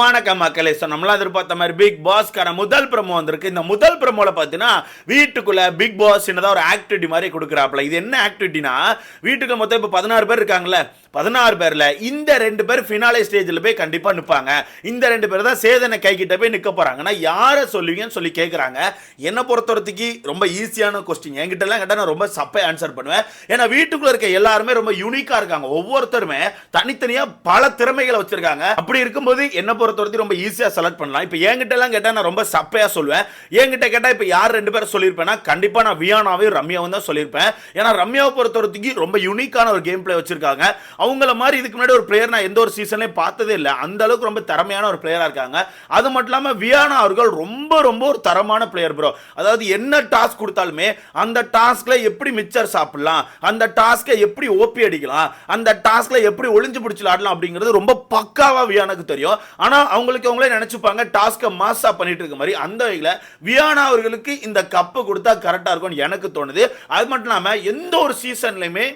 வணக்கம் மக்களே. ஸோ நம்மளா எதிர்பார்த்த மாதிரி பிக் பாஸ்க்கான முதல் ப்ரமோ வந்திருக்கு. இந்த முதல் ப்ரமோல பார்த்தீங்கன்னா வீட்டுக்குள்ள பிக் பாஸ் என்னதான் ஒரு ஆக்டிவிட்டி மாதிரி கொடுக்குறாப்புல. இது என்ன ஆக்டிவிட்டினா வீட்டுக்குள்ள மொத்தம் இப்போ பதினாறு பேர் இருக்காங்களே பதினாறு பேரில் இந்த ரெண்டு பேர் ஃபினாலே ஸ்டேஜில் போய் கண்டிப்பாக நிற்பாங்க இந்த ரெண்டு பேர் தான் சேதனை கை போய் நிற்க போகிறாங்கன்னா யாரை சொல்லுவீங்கன்னு சொல்லி கேட்குறாங்க என்னை பொறுத்தவரத்துக்கு ரொம்ப ஈஸியான கொஸ்டின் என்கிட்ட எல்லாம் கேட்டால் நான் ரொம்ப சப்பை ஆன்சர் பண்ணுவேன். ஏன்னா வீட்டுக்குள்ளே இருக்க எல்லாருமே ரொம்ப யூனிக்காக இருக்காங்க. ஒவ்வொருத்தருமே தனித்தனியாக பல திறமைகளை வச்சுருக்காங்க. அப்படி இருக்கும்போது என்ன பொறுத்தவரைக்கும் ரொம்ப ஈஸியாக செலக்ட் பண்ணலாம். இப்போ என்கிட்டலாம் கேட்டால் நான் ரொம்ப சப்பையாக சொல்லுவேன். என்கிட்ட கேட்டால் இப்போ யார் ரெண்டு பேரும் சொல்லியிருப்பேன்னா கண்டிப்பாக நான் வியானாவையும் ரம்யாவும் தான் சொல்லியிருப்பேன். ஏன்னா ரம்யாவை பொறுத்தவரத்துக்கு ரொம்ப யூனிக்கான ஒரு கேம் பிளே வச்சுருக்காங்க. அவங்கள மாதிரி இதுக்கு முன்னாடி ஒரு பிளேயர் நான் எந்த ஒரு சீசன்லையும் பார்த்ததே இல்லை. அந்த அளவுக்கு ரொம்ப திறமையான ஒரு பிளேயராக இருக்காங்க. அது மட்டும் இல்லாமல் வியானா அவர்கள் ரொம்ப ரொம்ப ஒரு தரமான பிளேயர் ப்ரோ அதாவது என்ன டாஸ்க் கொடுத்தாலுமே அந்த டாஸ்க்ல எப்படி மிச்சர் சாப்பிடலாம் அந்த டாஸ்க்கை எப்படி ஓபி அடிக்கலாம் அந்த டாஸ்க்ல எப்படி ஒளிஞ்சு பிடிச்சி ஆடலாம் அப்படிங்கிறது ரொம்ப பக்காவாக வியானாக்கு தெரியும். ஆனால் அவங்களுக்கு அவங்களே நினச்சிப்பாங்க டாஸ்க்கை மாஸாக பண்ணிட்டு இருக்க மாதிரி. அந்த வகையில் வியானா அவர்களுக்கு இந்த கப்பு கொடுத்தா கரெக்டாக இருக்கும்னு எனக்கு தோணுது. அது மட்டும் இல்லாமல் எந்த ஒரு சீசன்லையுமே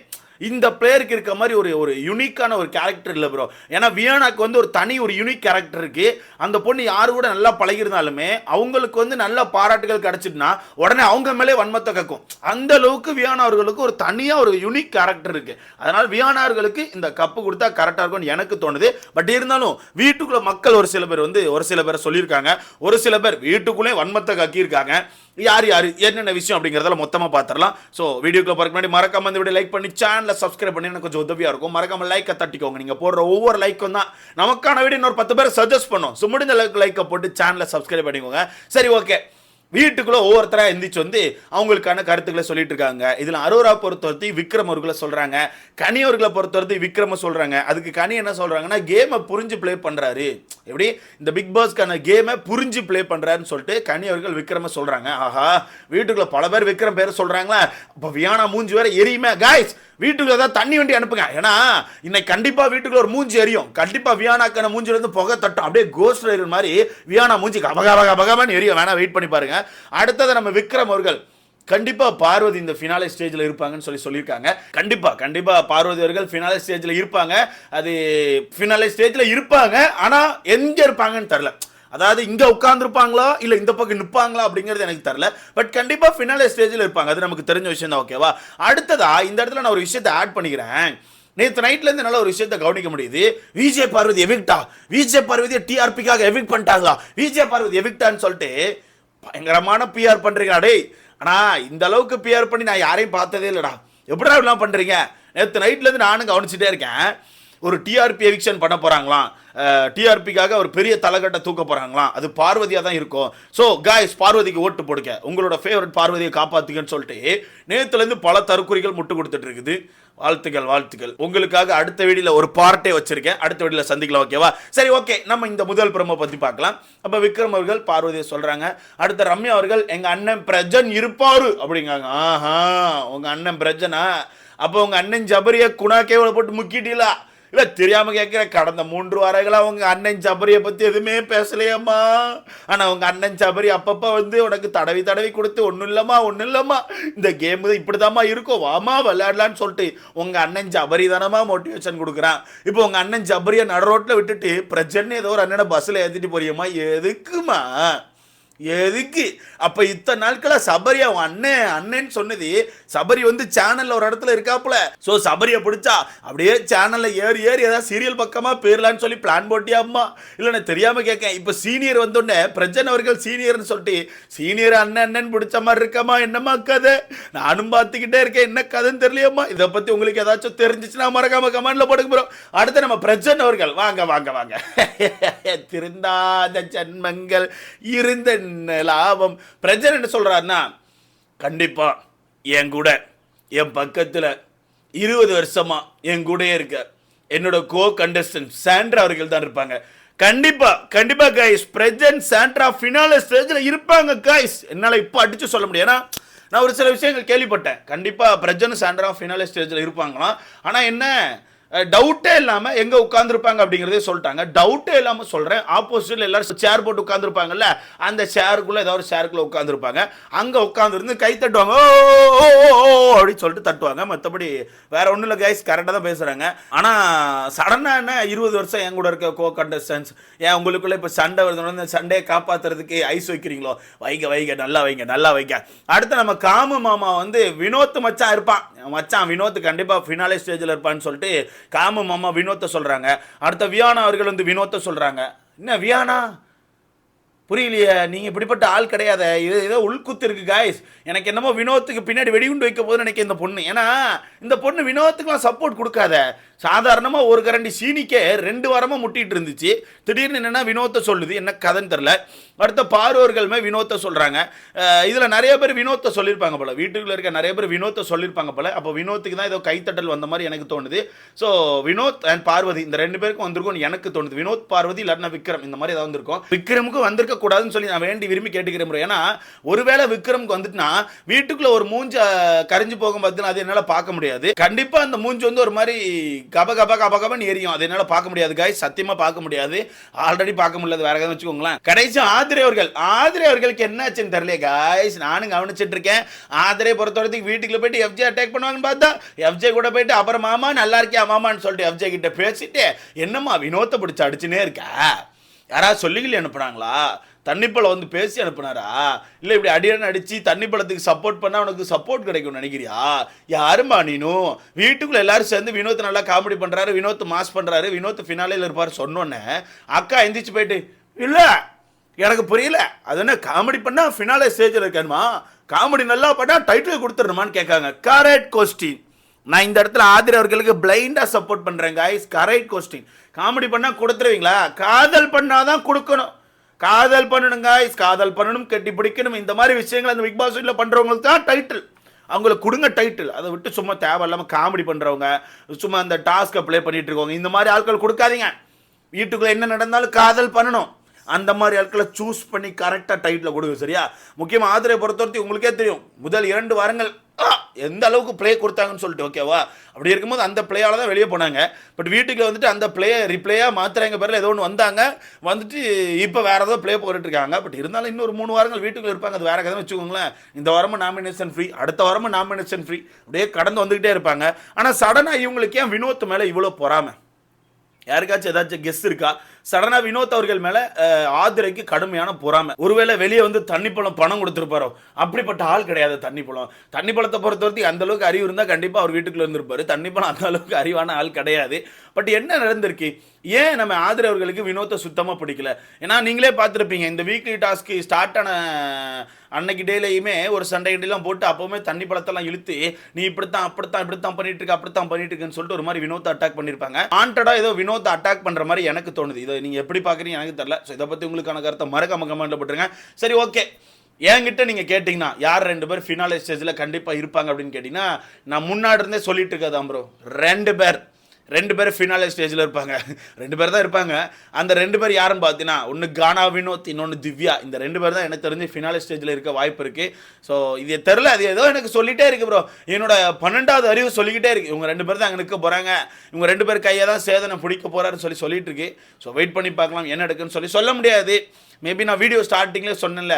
இந்த பிளேயருக்கு இருக்க மாதிரி ஒரு ஒரு யூனிக்கான ஒரு கேரக்டர் இல்லை ப்ரோ ஏன்னா வியானாக்கு வந்து ஒரு தனி ஒரு யூனிக் கேரக்டர் இருக்கு. அந்த பொண்ணு யாரு கூட நல்லா பழகிருந்தாலுமே அவங்களுக்கு வந்து நல்ல பாராட்டுகள் கிடைச்சிட்டுனா உடனே அவங்க மேலே வன்மத்தை கக்கும். அந்த அளவுக்கு வியானா அவர்களுக்கு ஒரு தனியாக ஒரு யூனிக் கேரக்டர் இருக்கு. அதனால வியானாவர்களுக்கு இந்த கப்பு கொடுத்தா கரெக்டாக இருக்கும்னு எனக்கு தோணுது. பட் இருந்தாலும் வீட்டுக்குள்ள மக்கள் ஒரு சில பேர் வந்து ஒரு சில பேர் சொல்லியிருக்காங்க. ஒரு சில பேர் வீட்டுக்குள்ளே வன்மத்தை கக்கியிருக்காங்க. யார் யார் என்னென்ன விஷயம் அப்படிங்கிறதெல்லாம் மொத்தமாக பார்த்துடலாம். ஸோ வீடியோக்குள்ளே பார்க்க முன்னாடி மறக்காம இந்த வீடியோ லைக் பண்ணி சேனல் சப்ஸ்கிரைப் பண்ணி எனக்கு கொஞ்சம் உதவியாக இருக்கும். மறக்காம லைக்கை தட்டிக்கோங்க. நீங்கள் போடுற ஒவ்வொரு லைக்கும் தான் நமக்கான வீடியோ இன்னொரு பத்து பேர் சஜஸ்ட் பண்ணும். ஸோ முடிஞ்ச அளவுக்கு லைக்கை போட்டு சேனலை சப்ஸ்கிரைப் பண்ணிக்கோங்க. சரி ஓகே வீட்டுக்குள்ள ஒவ்வொருத்தராக எந்திரிச்சு வந்து அவங்களுக்கான கருத்துக்களை சொல்லிட்டு இருக்காங்க. இதில் அரோரா பொறுத்தவரைத்தி விக்ரம் அவர்களை சொல்றாங்க. கனி அவர்களை பொறுத்தவரைத்தி விக்ரம சொல்றாங்க. அதுக்கு கனி என்ன சொல்றாங்கன்னா கேமை புரிஞ்சு ப்ளே பண்றாரு. எப்படி? இந்த பிக் பாஸ்க்கான கேமை புரிஞ்சு ப்ளே பண்ணுறாருன்னு சொல்லிட்டு கனி அவர்கள் விக்ரம சொல்றாங்க. ஆஹா வீட்டுக்குள்ள பல பேர் விக்ரம் பேர் சொல்றாங்களா? அப்போ வியானா மூஞ்சி வேற எரியுமே. காய்ஸ் வீட்டுக்குள்ள ஏதாவது தண்ணி வண்டி அனுப்புங்க. ஏன்னா இன்னைக்கு கண்டிப்பாக வீட்டுக்குள்ள ஒரு மூஞ்சி எரியும். கண்டிப்பாக வியானாக்கான மூஞ்சிலேருந்து புகை தட்டும். அப்படியே கோஸ்ட் ரைடர் மாதிரி வியானா மூஞ்சி கபகா பகா பகவான்னு எரியும் வேணா வெயிட் பண்ணி பாருங்க. அடுத்தது நம்ம விக்ரம் அவர்கள். கண்டிப்பாக பார்வதி இந்த ஃபினாலே ஸ்டேஜில் இருப்பாங்கன்னு சொல்லி சொல்லியிருக்காங்க. கண்டிப்பாக கண்டிப்பாக பார்வதி அவர்கள் ஃபினாலே ஸ்டேஜில் இருப்பாங்க. அது ஃபினாலே ஸ்டேஜில் இருப்பாங்க. ஆனால் எங்கே இருப்பாங்கன்னு தெரில அதாவது இங்கே உட்காந்துருப்பாங்களா இல்லை இந்த பக்கம் நிற்பாங்களா அப்படிங்கிறது எனக்கு தெரில பட் கண்டிப்பாக ஃபினாலே ஸ்டேஜில் இருப்பாங்க. அது நமக்கு தெரிஞ்ச விஷயம் தான் ஓகேவா அடுத்ததா இந்த இடத்துல நான் ஒரு விஷயத்தை ஆட் பண்ணிக்கிறேன். நேற்று நைட்லேருந்து என்னால் நல்ல ஒரு விஷயத்தை கவனிக்க முடியுது. விஜய் பார்வதி எவிக்டா விஜய் பார்வதியை டிஆர்பிக்காக எவிக்ட் பண்ணிட்டாங்களா? விஜய் பார்வதி எவிக்டான்னு சொல்லிட்டு பயங்கரமான பிஆர் பண்ணுறீங்க டேய் ஆனால் இந்த அளவுக்கு பிஆர் பண்ணி நான் யாரையும் பார்த்ததே இல்லைடா. எப்படிடா இப்படிலாம் பண்ணுறீங்க நேற்று நைட்லேருந்து நானும் கவனிச்சுட்டே இருக்கேன். ஒரு டிஆர்பி எவிக்ஷன் பண்ண போகிறாங்களாம் டிஆர்பிக்காக ஒரு பெரிய தலைகட்டை தூக்க போகிறாங்களாம் அது பார்வதியாக தான் இருக்கும். ஸோ காய்ஸ் பார்வதிக்கு ஓட்டு போடுங்க. உங்களோட ஃபேவரட் பார்வதியை காப்பாற்றுங்கன்னு சொல்லிட்டு நேற்றுலேருந்து பல தற்குறிகள் முட்டு கொடுத்துட்டு இருக்குது. வாழ்த்துக்கள் வாழ்த்துக்கள். உங்களுக்காக அடுத்த வீடியில் ஒரு பார்ட்டே வச்சிருக்கேன். அடுத்த வீடியில் சந்திக்கலாம் ஓகேவா சரி ஓகே நம்ம இந்த முதல் பிரமோ பற்றி பார்க்கலாம். அப்போ விக்ரம் அவர்கள் பார்வதியை சொல்கிறாங்க அடுத்த ரம்யா அவர்கள் எங்கள் அண்ணன் பிரஜன் இருப்பாரு. அப்படிங்காங்க ஆஹா உங்கள் அண்ணன் பிரஜனா? அப்போ உங்கள் அண்ணன் ஜபரிய குணா போட்டு முக்கிட்டீங்களா? இல்லை தெரியாமல் கேட்குற கடந்த மூன்று வாரங்களாக உங்கள் அண்ணன் ஜபரியை பற்றி எதுவுமே பேசலையம்மா? ஆனால் உங்கள் அண்ணன் ஜபரி அப்பப்போ வந்து உனக்கு தடவி தடவி கொடுத்து ஒன்றும் இல்லைம்மா ஒன்றும் இல்லைம்மா இந்த கேம் இப்படிதாம்மா இருக்கும் வாமா விளையாடலான்னு சொல்லிட்டு உங்கள் அண்ணன் ஜபரி தானம்மா மோட்டிவேஷன் கொடுக்குறான். இப்போ உங்கள் அண்ணன் ஜபரியை நட ரோட்டில் விட்டுட்டு பிரச்சனை ஏதோ ஒரு அண்ணனை பஸ்ஸில் ஏற்றிட்டு போறியம்மா எதுக்குமா எதுக்கு? அப்போ இத்தனை நாட்களாக சபரி அவன் அண்ணன் அண்ணன்னு சொன்னது சபரி வந்து சேனலில் ஒரு இடத்துல இருக்காப்புல. ஸோ சபரியை பிடிச்சா அப்படியே சேனலில் ஏறி ஏறி ஏதாவது சீரியல் பக்கமா போயிடலான்னு சொல்லி பிளான் போட்டியாம்மா இல்லை நான் தெரியாமல் கேட்கேன். இப்போ சீனியர் வந்தோடனே பிரஜன் அவர்கள் சீனியர்னு சொல்லிட்டு சீனியர் அண்ணன் அண்ணன் பிடிச்ச மாதிரி இருக்கம்மா என்னம்மா கதை? நானும் பார்த்துக்கிட்டே இருக்கேன். என்ன கதைன்னு தெரியலையம்மா? இதை பத்தி உங்களுக்கு ஏதாச்சும் தெரிஞ்சிச்சுன்னா மறக்காம கமெண்டில் போடுங்க ப்ரோ அடுத்து நம்ம பிரஜன் அவர்கள் வாங்க வாங்க வாங்க. திருந்தாத ஜன்மங்கள் இருந்த லாபம். பிரஜன் என்ன சொல்கிறாருன்னா கண்டிப்பாக என் கூட என் பக்கத்தில் இருபது வருஷமாக என் கூடயே இருக்க. என்னோட கோ கண்டஸ்டன்ட் சாண்ட்ரா அவர்கள் தான் இருப்பாங்க. கண்டிப்பா கண்டிப்பா கைஸ் பிரஜன் சாண்ட்ரா ஃபினால ஸ்டேஜில் இருப்பாங்க கைஸ் என்னால் இப்போ அடிச்சு சொல்ல முடியும். ஏன்னா நான் ஒரு சில விஷயங்கள் கேள்விப்பட்டேன். கண்டிப்பாக பிரஜன் சாண்ட்ரா ஃபினால ஸ்டேஜில் இருப்பாங்களாம். ஆனால் என்ன டவுட்டே இல்லாமல் எங்கே உட்காந்துருப்பாங்க அப்படிங்கிறதே சொல்லிட்டாங்க. டவுட்டே இல்லாமல் சொல்கிறேன் ஆப்போசிட்டில் எல்லாரும் சேர் போட்டு உட்காந்துருப்பாங்கல்ல அந்த சேருக்குள்ளே ஏதாவது ஒரு சேருக்குள்ளே உட்காந்துருப்பாங்க அங்கே உட்காந்துருந்து கை தட்டுவாங்க. ஓ ஓ, அப்படின்னு சொல்லிட்டு தட்டுவாங்க. மற்றபடி வேற ஒன்றும் இல்லை கைஸ் கரெக்டாக தான் பேசுகிறாங்க ஆனால் சடனாக என்ன இருபது வருஷம் என் கூட இருக்க கோ கண்டஸ்டன்ஸ் ஏன் உங்களுக்குள்ளே இப்போ சண்டை வருதுன்னு அந்த சண்டையை காப்பாத்துறதுக்கு ஐஸ் வைக்கிறீங்களோ? வைங்க வைங்க நல்லா வைங்க நல்லா வைங்க. அடுத்து நம்ம காமு மாமா வந்து வினோத் மச்சா இருப்பான். மச்சான் வினோத் கண்டிப்பாக ஃபினாலே ஸ்டேஜில் இருப்பான்னு சொல்லிட்டு காமு மாமா வினோத்தை சொல்கிறாங்க அடுத்த வியானா அவர்கள் வந்து வினோத்தை சொல்கிறாங்க என்ன வியானா? புரியலையே நீங்கள் இப்படிப்பட்ட ஆள் கிடையாது. இது ஏதோ உள்குத்து இருக்கு காய்ஸ் எனக்கு என்னமோ வினோத்துக்கு பின்னாடி வெடிகுண்டு வைக்க போது நினைக்க இந்த பொண்ணு. ஏன்னா இந்த பொண்ணு வினோத்துக்குலாம் சப்போர்ட் கொடுக்காத. சாதாரணமாக ஒரு கரண்டி சீனிக்கே ரெண்டு வாரமாக முட்டிகிட்டு இருந்துச்சு. திடீர்னு என்னென்னா வினோத்தை சொல்லுது. என்ன கதைன்னு தெரில அடுத்த பார்வர்களுமே வினோத்தை சொல்கிறாங்க இதில் நிறைய பேர் வினோத்தை சொல்லியிருப்பாங்க போல. வீட்டுக்குள்ள இருக்க நிறைய பேர் வினோத்தை சொல்லியிருப்பாங்க போல. அப்போ வினோத்துக்கு தான் ஏதோ கைத்தட்டல் வந்த மாதிரி எனக்கு தோணுது. ஸோ வினோத் அண்ட் பார்வதி இந்த ரெண்டு பேருக்கும் வந்திருக்கும்னு எனக்கு தோணுது. வினோத் பார்வதி இல்லாட்டினா விக்ரம் இந்த மாதிரி ஏதாவது வந்திருக்கும். விக்ரமுக்கு வந்திருக்க கூடாதுன்னு சொல்லி நான் வேண்டி விரும்பி கேட்டுக்கிறேன் ஏன்னா ஒருவேளை விக்ரமுக்கு வந்துட்டுனா வீட்டுக்குள்ள ஒரு மூஞ்ச கரைஞ்சு போகும் பார்த்தீங்கன்னா அது என்னால் பார்க்க முடியாது. கண்டிப்பாக அந்த மூஞ்சி வந்து ஒரு மாதிரி கப கப கப கபன்னு எரியும். அது என்னால் பார்க்க முடியாது காய் சத்தியமாக பார்க்க முடியாது. ஆல்ரெடி பார்க்க முடியாது வேற எதாவது வச்சுக்கோங்களேன். கடைசி ஆதிரை அவர்கள் ஆதிரை அவர்களுக்கு என்னாச்சுன்னு தெரியல காய்ஸ் நானும் கவனிச்சிட்டு இருக்கேன் ஆதிரை பொறுத்த வரைக்கும் வீட்டுக்குள்ள போயிட்டு எஃப்ஜே அட்டாக் பண்ணுவாங்கன்னு பார்த்தா எஃப்ஜே கூட போயிட்டு அப்புறம் மாமா நல்லா இருக்கியா மாமான்னு சொல்லிட்டு எஃப்ஜே கிட்ட பேசிட்டு என்னம்மா வினோத்தை பிடிச்சி அடிச்சுனே இருக்கா? யாராவது சொல்லிக்கலி அனுப்புனாங்களா? தண்ணிப்பழம் வந்து பேசி அனுப்புனாரா? இல்லை இப்படி அடியன் அடித்து தண்ணிப்பழத்துக்கு சப்போர்ட் பண்ணால் உனக்கு சப்போர்ட் கிடைக்கும்னு நினைக்கிறியா? யாரும்மா நீனும் வீட்டுக்குள்ளே எல்லாரும் சேர்ந்து வினோத் நல்லா காமெடி பண்ணுறாரு வினோத் மாஸ் பண்ணுறாரு வினோத் ஃபினாலேல இருப்பார் சொன்னோன்னே அக்கா எந்திரிச்சு போயிட்டு இல்லை எனக்கு புரியல. அது என்ன காமெடி பண்ணால் ஃபினாலே ஸ்டேஜில் இருக்கணுமா? காமெடி நல்லா பண்ணால் டைட்டில் கொடுத்துடணுமான்னு கேட்காங்க. கரெக்ட் கொஸ்டின் நான் இந்த இடத்துல ஆதிர அவர்களுக்கு பிளைண்டாக சப்போர்ட் பண்ணுறேன் ஐஸ் கரெக்ட் கொஸ்டின் காமெடி பண்ணால் கொடுத்துருவீங்களா? காதல் பண்ணாதான் கொடுக்கணும். காதல் பண்ணணும் ஐஸ் காதல் பண்ணணும் கட்டி பிடிக்கணும். இந்த மாதிரி விஷயங்கள் அந்த பிக் பாஸ் வீட்டில் பண்ணுறவங்களுக்கு தான் டைட்டில் அவங்களுக்கு கொடுங்க டைட்டில் அதை விட்டு சும்மா தேவையில்லாமல் காமெடி பண்ணுறவங்க சும்மா அந்த டாஸ்க்கை ப்ளே பண்ணிட்டு இருக்கவங்க இந்த மாதிரி ஆட்கள் கொடுக்காதீங்க. வீட்டுக்குள்ளே என்ன நடந்தாலும் காதல் பண்ணணும். அந்த மாதிரி ஆட்களை சூஸ் பண்ணி கரெக்டாக டைட்டில் கொடுங்க சரியா? முக்கியமாக ஆதரவை பொறுத்தவரைக்கும் உங்களுக்கே தெரியும். முதல் இரண்டு வாரங்கள் ஆ, எந்த அளவுக்கு ப்ளே கொடுத்தாங்கன்னு சொல்லிட்டு ஓகேவா அப்படி இருக்கும்போது அந்த பிளேயால தான் வெளியே போனாங்க. பட் வீட்டுக்கு வந்துட்டு அந்த பிளேயை ரிப்ளேயாக எங்கள் பேரில் ஏதோ ஒன்று வந்தாங்க. வந்துட்டு இப்போ வேறு ஏதோ ப்ளே போட்டுட்டு இருக்காங்க. பட் இருந்தாலும் இன்னொரு மூணு வாரங்கள் வீட்டுக்குள்ளே இருப்பாங்க. அது வேற கதை வச்சுக்கோங்களேன். இந்த வாரமும் நாமினேஷன் ஃப்ரீ அடுத்த வாரமும் நாமினேஷன் ஃப்ரீ அப்படியே கடந்து வந்துகிட்டே இருப்பாங்க. ஆனால் சடனாக இவங்களுக்கு ஏன் வினோத் மேலே இவ்வளோ பொறாமல் யாருக்காச்சும் ஏதாச்சும் கெஸ் இருக்கா? சடனா வினோத் அவர்கள் மேல ஆதிரைக்கு கடுமையான பொறாமை. ஒருவேளை வெளியே வந்து தண்ணி பழம் பணம் கொடுத்துருப்பாரோ அப்படிப்பட்ட ஆள் கிடையாது தண்ணி பழம் தண்ணி பழத்தை பொறுத்த வரைக்கும் அந்த அளவுக்கு அறிவு இருந்தால் கண்டிப்பா அவர் வீட்டுக்குள்ள இருந்திருப்பாரு. தண்ணி பழம் அந்த அளவுக்கு அறிவான ஆள் கிடையாது. பட் என்ன நடந்திருக்கு? ஏன் நம்ம ஆதிரை அவர்களுக்கு வினோத்தை சுத்தமா பிடிக்கல? ஏன்னா நீங்களே பார்த்துருப்பீங்க இந்த வீக்லி டாஸ்க்கு ஸ்டார்ட் ஆன அன்னைக்கு டேலையுமே ஒரு சண்டை கிண்டைலாம் போட்டு அப்போவுமே தண்ணி பழத்தெல்லாம் இழுத்து நீ இப்படித்தான் அப்படித்தான் இப்படித்தான் பண்ணிட்டு இருக்க அப்படித்தான் பண்ணிட்டு இருக்குன்னு சொல்லிட்டு ஒரு மாதிரி வினோத்தை அட்டாக் பண்ணியிருப்பாங்க ஆண்டடா ஏதோ வினோத்தை அட்டாக் பண்ற மாதிரி எனக்கு தோணுது. இதை நீங்க எப்படி பார்க்குறீங்க எனக்கு தெரியல. ஸோ இதை பத்தி உங்களுக்கான கருத்தை மறக்காம கமெண்ட்டில் போட்டுருங்க. சரி ஓகே என்கிட்ட நீங்க கேட்டிங்கன்னா யார் ரெண்டு பேர் ஃபினாலே ஸ்டேஜில் கண்டிப்பா இருப்பாங்க அப்படின்னு கேட்டிங்கன்னா நான் முன்னாடி இருந்தே சொல்லிட்டு இருக்கதான் ப்ரோ ரெண்டு பேர். ரெண்டு பேர் ஃபினாலே ஸ்டேஜில் இருப்பாங்க. ரெண்டு பேர் தான் இருப்பாங்க. அந்த ரெண்டு பேர் யாருன்னு பார்த்தீங்கன்னா ஒன்று கானா வினோத் இன்னொன்று திவ்யா. இந்த ரெண்டு பேர் தான் எனக்கு தெரிஞ்சு ஃபினாலே ஸ்டேஜில் இருக்க வாய்ப்பு இருக்குது ஸோ இது தெரில அது ஏதோ எனக்கு சொல்லிகிட்டே இருக்குது ப்ரோ என்னோட பன்னெண்டாவது அறிவு சொல்லிக்கிட்டே இருக்குது இவங்க ரெண்டு பேர் தான் அங்கே நிற்க போகிறாங்க இவங்க ரெண்டு பேர் கையை தான் சேதனை பிடிக்க போகிறாருன்னு சொல்லி சொல்லிட்டு இருக்கு. ஸோ வெயிட் பண்ணி பார்க்கலாம் என்ன எடுக்குன்னு சொல்லி சொல்ல முடியாது. மேபி நான் வீடியோ ஸ்டார்டிங்லேயே சொன்னேன்ல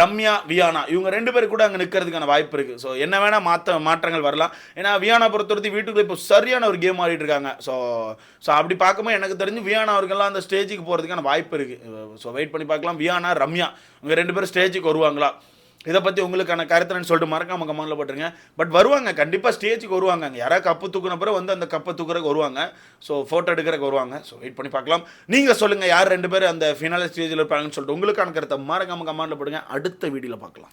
ரம்யா வியானா. இவங்க ரெண்டு பேர் கூட அங்கே நிற்கிறதுக்கான வாய்ப்பு இருக்குது ஸோ என்ன வேணால் மாற்ற மாற்றங்கள் வரலாம். ஏன்னா வியானா பொறுத்தவரைக்கும் வீட்டுக்குள்ளே இப்போ சரியான ஒரு கேம் ஆடிட்டு இருக்காங்க. ஸோ ஸோ அப்படி பார்க்கும்போது எனக்கு தெரிஞ்சு வியானா அவர்கள்லாம் அந்த ஸ்டேஜுக்கு போகிறதுக்கான வாய்ப்பு இருக்குது ஸோ வெயிட் பண்ணி பார்க்கலாம். வியானா ரம்யா இவங்க ரெண்டு பேரும் ஸ்டேஜுக்கு வருவாங்களா? இதை பற்றி உங்களுக்கான கருத்துன்னு சொல்லிட்டு மறக்காம கமெண்ட்ல போட்டுருங்க. பட் வருவாங்க கண்டிப்பாக ஸ்டேஜுக்கு வருவாங்க. அங்கே யாராவது கப்பு தூக்குன பிறகு வந்து அந்த கப்பை தூக்குறதுக்கு வருவாங்க. ஸோ ஃபோட்டோ எடுக்கிறதுக்கு வருவாங்க. ஸோ வெயிட் பண்ணி பார்க்கலாம். நீங்கள் சொல்லுங்கள் யார் ரெண்டு பேர் அந்த ஃபினால ஸ்டேஜில் இருப்பாங்கன்னு சொல்லிட்டு உங்களுக்கான கருத்தை மறக்காம கமெண்ட்ல போடுங்க அடுத்த வீடியோவில் பார்க்கலாம்.